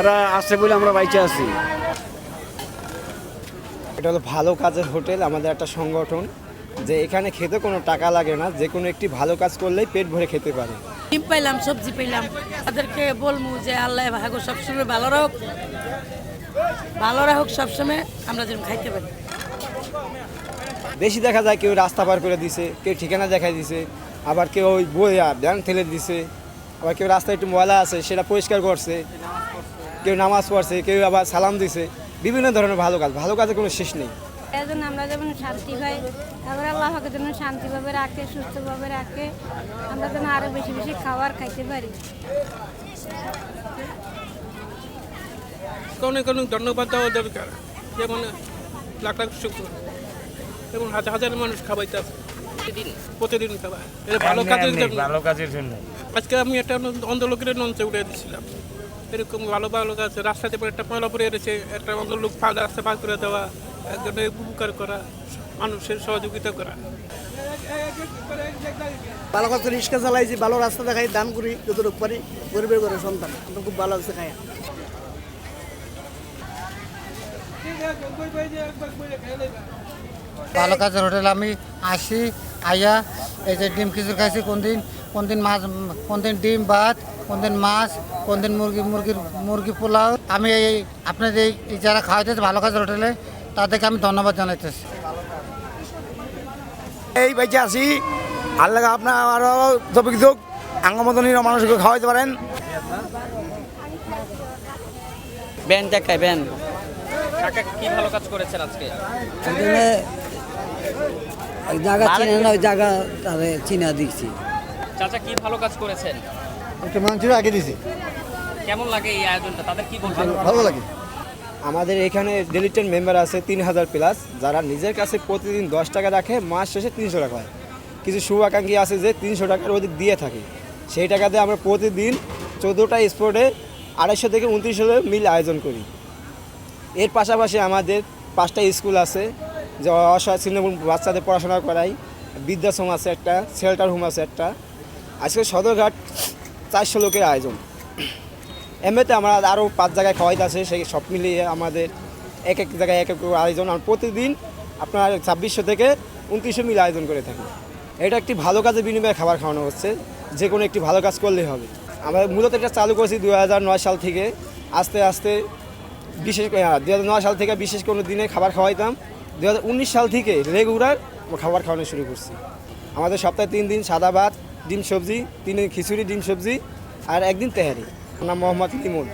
তারা আছে বলে আমরা বাইচে আছি। এটা হলো ভালো কাজের হোটেল আমাদের একটা সংগঠন যে এখানে খেতে কোনো টাকা লাগে না যে কোনো একটি ভালো কাজ করলেই পেট ভরে খেতে পারে। ডিম পাইলাম সবজি পাইলাম। তাদেরকে বলব যে আল্লাহ ভাগো সবসময় ভালো রাখুক। ভালো রাখুক সবসময় আমরা যেন খাইতে পারি। বেশি দেখা যায় কেউ রাস্তা পার করে দিছে কেউ ঠিকানা দেখাই দিছে আবার কেউ ওই বই ব্যাংক ঠেলে দিছে আবার কেউ রাস্তায় একটু ময়লা আছে সেটা পরিষ্কার করছে। কেউ নামাজ পড়ছে কেউ আবার সালাম দিছে বিভিন্ন ধরনের ভালো কাজ ভালো কাজের কোনো শেষ নেই। এই জন্য আমরা যেমন শান্তি পাই তারপরে আল্লাহ পাকের জন্য শান্তিভাবে রাখে সুস্থভাবে রাখে আমরা যেন আরও বেশি বেশি খাবার খাইতে পারি। অনেক অনেক ধন্যবাদ দেওয়া দরকার। যেমন লাখ লাখ শুক্র। এবং হাজার হাজার মানুষ খাবাইতে প্রতিদিন খাবার। এটা ভালো কাজের জন্য। ভালো কাজের জন্য। আজকে আমি একটা অন্ধ লোকের নঞ্চে উঠে দিয়েছিলাম এরকম ভালো ভালো কাজ রাস্তাতে পরে একটা ময়লা পড়ে রয়েছে একটা অন্ধ লোক রাস্তা পার করে দেওয়া একজনের উপকার করা মানুষের সহযোগিতা করা। ভালো কথা রিক্সা চালাইছি ভালো রাস্তা দেখাই দান করি যতটুকু পারি গরিবের ঘরে সন্তান আমরা খুব ভালো আছে খায়া ভালো কাজের হোটেল আমি আসি আইয়া এই যে ডিম খিচুড়ি খাইছি কোন দিন কোন দিন মাছ কোন দিন ডিম ভাত কোন দিন মাছ কোন দিন মুরগি মুরগির মুরগি পোলাও। আমি এই আপনাদের এই এই যারা খাওয়াইতেছে ভালো কাজের হোটেলে তাদেরকে আমি ধন্যবাদ জানাইতেছি। এই বাইচে আছি। আল্লাহ আপনার আরও তবিক যোগ আঙ্গমতনী মানুষকে খাওয়াইতে পারেন। ব্যান দেখায় ব্যান। কাকা কি ভালো কাজ করেছেন আজকে? জায়গা চিনে না ওই জায়গা তারে চিনা দিচ্ছি চাচা কি ভালো কাজ করেছেন? একটা মাংসের আগে দিছি। কেমন লাগে এই আয়োজনটা? তাদের কি বলবেন? ভালো লাগে। আমাদের এখানে ডেলিটেড মেম্বার আছে তিন হাজার প্লাস যারা নিজের কাছে প্রতিদিন দশ টাকা রাখে মাস শেষে তিনশো টাকা হয়। কিছু শুভাকাঙ্ক্ষী আছে যে তিনশো টাকার অধিক দিয়ে থাকে। সেই টাকা দিয়ে আমরা প্রতিদিন চোদ্দোটা স্পোর্টে আড়াইশো থেকে উনত্রিশশো মিল আয়োজন করি। এর পাশাপাশি আমাদের পাঁচটা স্কুল আছে যে অসহায় ছিন্নমূল বাচ্চাদের পড়াশোনা করাই। বৃদ্ধাশ্রম আছে একটা শেল্টার হোম আছে একটা। আজকে সদরঘাট চারশো লোকের আয়োজন। এমনিতে আমরা আরও পাঁচ জায়গায় খাওয়াইতে আছে, সেই সব মিলিয়ে আমাদের এক এক জায়গায় এক এক আয়োজন। আর প্রতিদিন আপনার ছাব্বিশশো থেকে উনত্রিশশো মিল আয়োজন করে থাকি। এটা একটি ভালো কাজের বিনিময়ে খাবার খাওয়ানো হচ্ছে, যে কোনো একটি ভালো কাজ করলেই হবে। আমরা মূলত এটা চালু করেছি দু হাজার নয় সাল থেকে। আস্তে আস্তে বিশেষ করে দু সাল থেকে বিশেষ কোনো দিনে খাবার খাওয়াইতাম। দু হাজার উনিশ সাল থেকে রেগুলার খাবার খাওয়ানো শুরু করছি। আমাদের সপ্তাহে তিন দিন সাদা ভাত ডিম সবজি তিন দিন খিচুড়ি ডিম সবজি আর একদিন তেহারি। নাম মোহাম্মদ লিমন